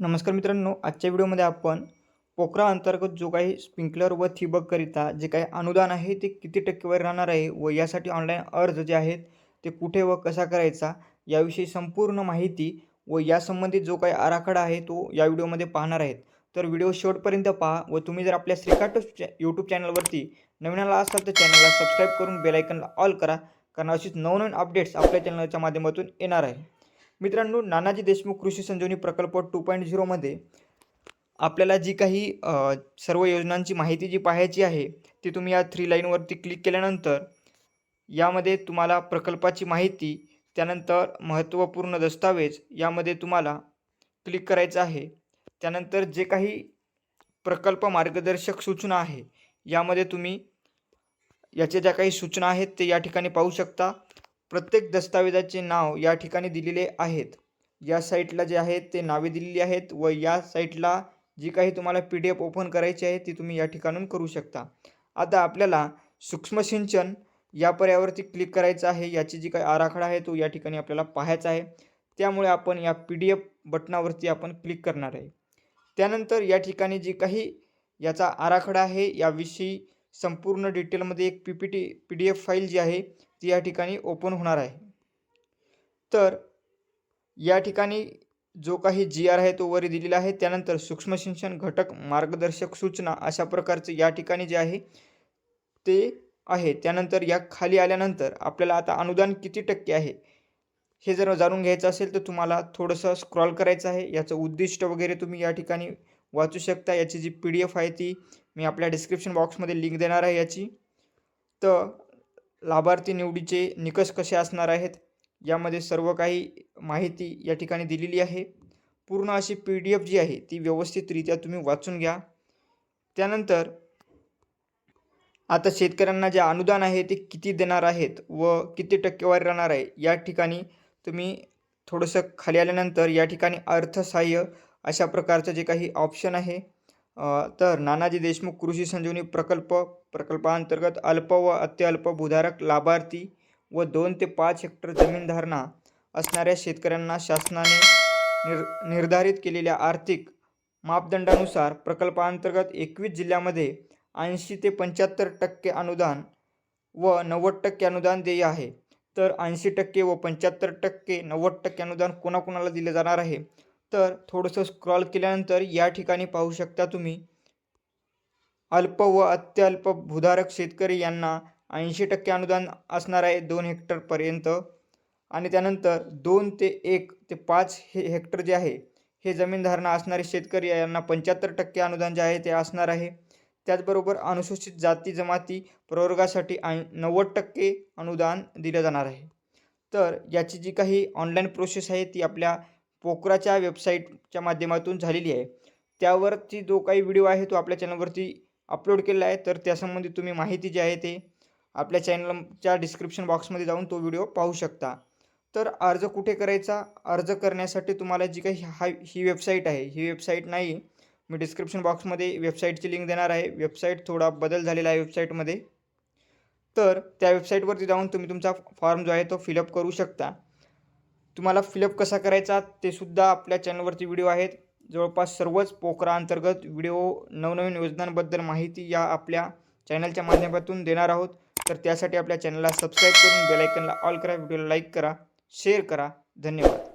नमस्कार मित्रांनो आजच्या व्हिडिओमध्ये आपण पोकरा अंतर्गत जो काही स्प्रिंकलर व थिबककरिता जे काही अनुदान आहे ते किती टक्केवारी राहणार आहे व यासाठी ऑनलाईन अर्ज जे आहेत ते कुठे व कसा करायचा याविषयी संपूर्ण माहिती व यासंबंधित जो काही आराखडा आहे तो या व्हिडिओमध्ये पाहणार आहेत. तर व्हिडिओ शेवटपर्यंत पहा व तुम्ही जर आपल्या श्रीकाट चॅ यूट्यूब चॅनलवरती नवीन आला असाल तर चॅनलला सबस्क्राईब करून बेलायकनला ऑल करा कारण अशीच नवनवीन अपडेट्स आपल्या चॅनलच्या माध्यमातून येणार आहे. मित्रांनो नानाजी देशमुख कृषी संजीवनी प्रकल्प टू पॉईंट झिरोमध्ये आपल्याला जी काही सर्व योजनांची माहिती जी पाहायची आहे ती तुम्ही या थ्री लाईनवरती क्लिक केल्यानंतर यामध्ये तुम्हाला प्रकल्पाची माहिती त्यानंतर महत्त्वपूर्ण दस्तावेज यामध्ये तुम्हाला क्लिक करायचं आहे. त्यानंतर जे काही प्रकल्प मार्गदर्शक सूचना आहे यामध्ये तुम्ही याच्या ज्या काही सूचना आहेत ते या ठिकाणी पाहू शकता. प्रत्येक दस्तावेजाचे नाव या ठिकाणी दिलेले आहेत. या साईटला जे आहेत ते नावे दिलेली आहेत व या साईटला जी काही तुम्हाला पी डी एफ ओपन करायची आहे ती तुम्ही या ठिकाणून करू शकता. आता आपल्याला सूक्ष्म सिंचन या पर्यावरती क्लिक करायचं आहे. याची जी काही आराखडा आहे तो या ठिकाणी आपल्याला पाहायचा आहे. त्यामुळे आपण या पी डी एफ बटनावरती आपण क्लिक करणार आहे. त्यानंतर या ठिकाणी जी काही याचा आराखडा आहे याविषयी संपूर्ण डिटेलमध्ये एक P P T P D F file जी आहे ती या ठिकाणी ओपन होणार आहे. तर या ठिकाणी जो काही जी आर आहे तो वरी दिलेला आहे. त्यानंतर सूक्ष्म सिंचन घटक मार्गदर्शक सूचना अशा प्रकारचं या ठिकाणी जे आहे ते आहे. त्यानंतर या खाली आल्यानंतर आपल्याला आता अनुदान किती टक्के आहे हे जर जाणून घ्यायचं असेल तर तुम्हाला थोडंसं स्क्रॉल करायचं आहे. याचं उद्दिष्ट वगैरे तुम्ही या ठिकाणी वाचू शकता. याची जी पी डी एफ आहे ती मी आपल्या डिस्क्रिप्शन बॉक्समध्ये लिंक देणार आहे याची. तर लाभार्थी निवडीचे निकष कसे असणार आहेत? यामध्ये सर्व काही माहिती या ठिकाणी दिलेली आहे. पूर्ण अशी पी डी एफ जी आहे ती व्यवस्थितरित्या तुम्ही वाचून घ्या. त्यानंतर आता शेतकऱ्यांना जे अनुदान आहे ते किती देणार आहेत व किती टक्केवारी राहणार आहे या ठिकाणी तुम्ही थोडंसं खाली आल्यानंतर या ठिकाणी अर्थसहाय्य अशा प्रकारचं जे काही ऑप्शन आहे तर नानाजी देशमुख कृषी संजीवनी प्रकल्प प्रकल्पांतर्गत अल्प व अत्यल्प भूधारक लाभार्थी व दोन ते पाच हेक्टर जमीन धारणा असणाऱ्या शेतकऱ्यांना शासनाने निर निर्धारित केलेल्या आर्थिक मापदंडानुसार प्रकल्पांतर्गत एकवीस जिल्ह्यामध्ये ऐंशी ते पंच्याहत्तर टक्के अनुदान व नव्वद टक्के अनुदान देय आहे. तर ऐंशी टक्के व पंच्याहत्तर टक्के नव्वद टक्के अनुदान कोणाकोणाला दिले जाणार आहे? तर थोडंसं स्क्रॉल केल्यानंतर या ठिकाणी पाहू शकता तुम्ही अल्प व अत्यल्प भूधारक शेतकरी यांना ऐंशी टक्के अनुदान असणार आहे दोन हेक्टरपर्यंत आणि त्यानंतर दोन ते एक ते पाच हे हेक्टर जे आहे हे जमीन धारणा असणारे शेतकरी यांना पंच्याहत्तर टक्के अनुदान जे आहे ते असणार आहे. त्याचबरोबर अनुसूचित जाती जमाती प्रवर्गासाठी ऐं नव्वद टक्के अनुदान दिलं जाणार आहे. तर याची जी काही ऑनलाईन प्रोसेस आहे ती आपल्या पोकराच्या वेबसाईटच्या माध्यमातून झालेली आहे. त्यावरती जो काही व्हिडिओ आहे तो आपल्या चॅनलवरती अपलोड केलेला आहे. तर त्यासंबंधी तुम्ही माहिती जी आहे ते आपल्या चॅनलच्या डिस्क्रिप्शन बॉक्समध्ये जाऊन तो व्हिडिओ पाहू शकता. तर अर्ज कुठे करायचा? अर्ज करण्यासाठी तुम्हाला जी काही हा ही वेबसाईट आहे ही वेबसाईट नाही मी डिस्क्रिप्शन बॉक्समध्ये वेबसाईटची लिंक देणार आहे. वेबसाईट थोडा बदल झालेला आहे वेबसाईटमध्ये तर त्या वेबसाईटवरती जाऊन तुम्ही तुमचा फॉर्म जो आहे तो फिलअप करू शकता. तुम्हाला फिलअप कसा करायचा ते सुद्धा आपल्या चॅनलवरती व्हिडिओ आहेत. जवळपास सर्वच पोखरा अंतर्गत व्हिडिओ नवनवीन योजनांबद्दल माहिती या आपल्या चॅनलच्या माध्यमातून देणार आहोत. तर त्यासाठी आपल्या चॅनलला सबस्क्राईब करून बेलायकनला ऑल करा व्हिडिओला लाईक करा शेअर करा. धन्यवाद.